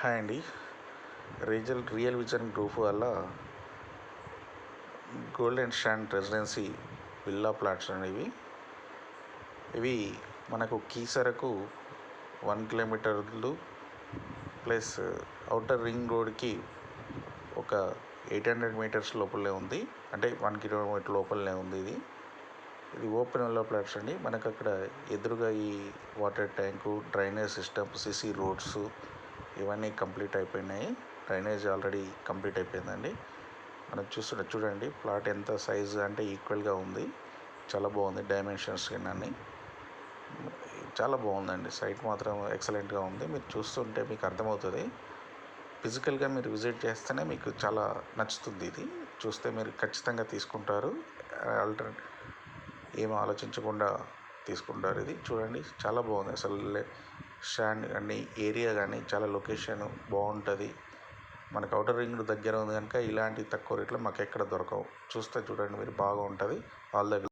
Hi అండి. రీజల్ real vision group వల్ల golden stand residency villa plots అనేవి ఇవి. మనకు కీసరకు వన్ కిలోమీటర్లు ప్లస్ అవుటర్ రింగ్ రోడ్కి ఒక ఎయిట్ హండ్రెడ్ మీటర్స్ లోపలే ఉంది. అంటే వన్ కిలోమీటర్ లోపలనే ఉంది ఇది. ఇది ఓపెన్ విల్లా ప్లాట్స్ అండి. మనకు అక్కడ ఎదురుగా ఈ water tank drainage system CC roads ఇవన్నీ కంప్లీట్ అయిపోయినాయి. డ్రైనేజ్ ఆల్రెడీ కంప్లీట్ అయిపోయిందండి. మనం చూస్తున్న చూడండి ప్లాట్ ఎంత సైజ్ అంటే ఈక్వల్గా ఉంది. చాలా బాగుంది డైమెన్షన్స్ అన్నీ చాలా బాగుందండి. సైట్ మాత్రం ఎక్సలెంట్గా ఉంది. మీరు చూస్తుంటే మీకు అర్థమవుతుంది. ఫిజికల్గా మీరు విజిట్ చేస్తేనే మీకు చాలా నచ్చుతుంది ఇది. చూస్తే మీరు ఖచ్చితంగా తీసుకుంటారు. ఆల్టర్నేట్ ఏం ఆలోచించకుండా తీసుకుంటారు ఇది. చూడండి చాలా బాగుంది. అసలు స్టాండ్ కానీ ఏరియా కానీ చాలా లొకేషన్ బాగుంటుంది. మనకు అవుటర్ రింగ్ దగ్గర ఉంది కనుక ఇలాంటి తక్కువ రేట్లో మాకు ఎక్కడ దొరకవు. చూస్తే చూడండి మీరు బాగా ఉంటుంది ఆల్ ద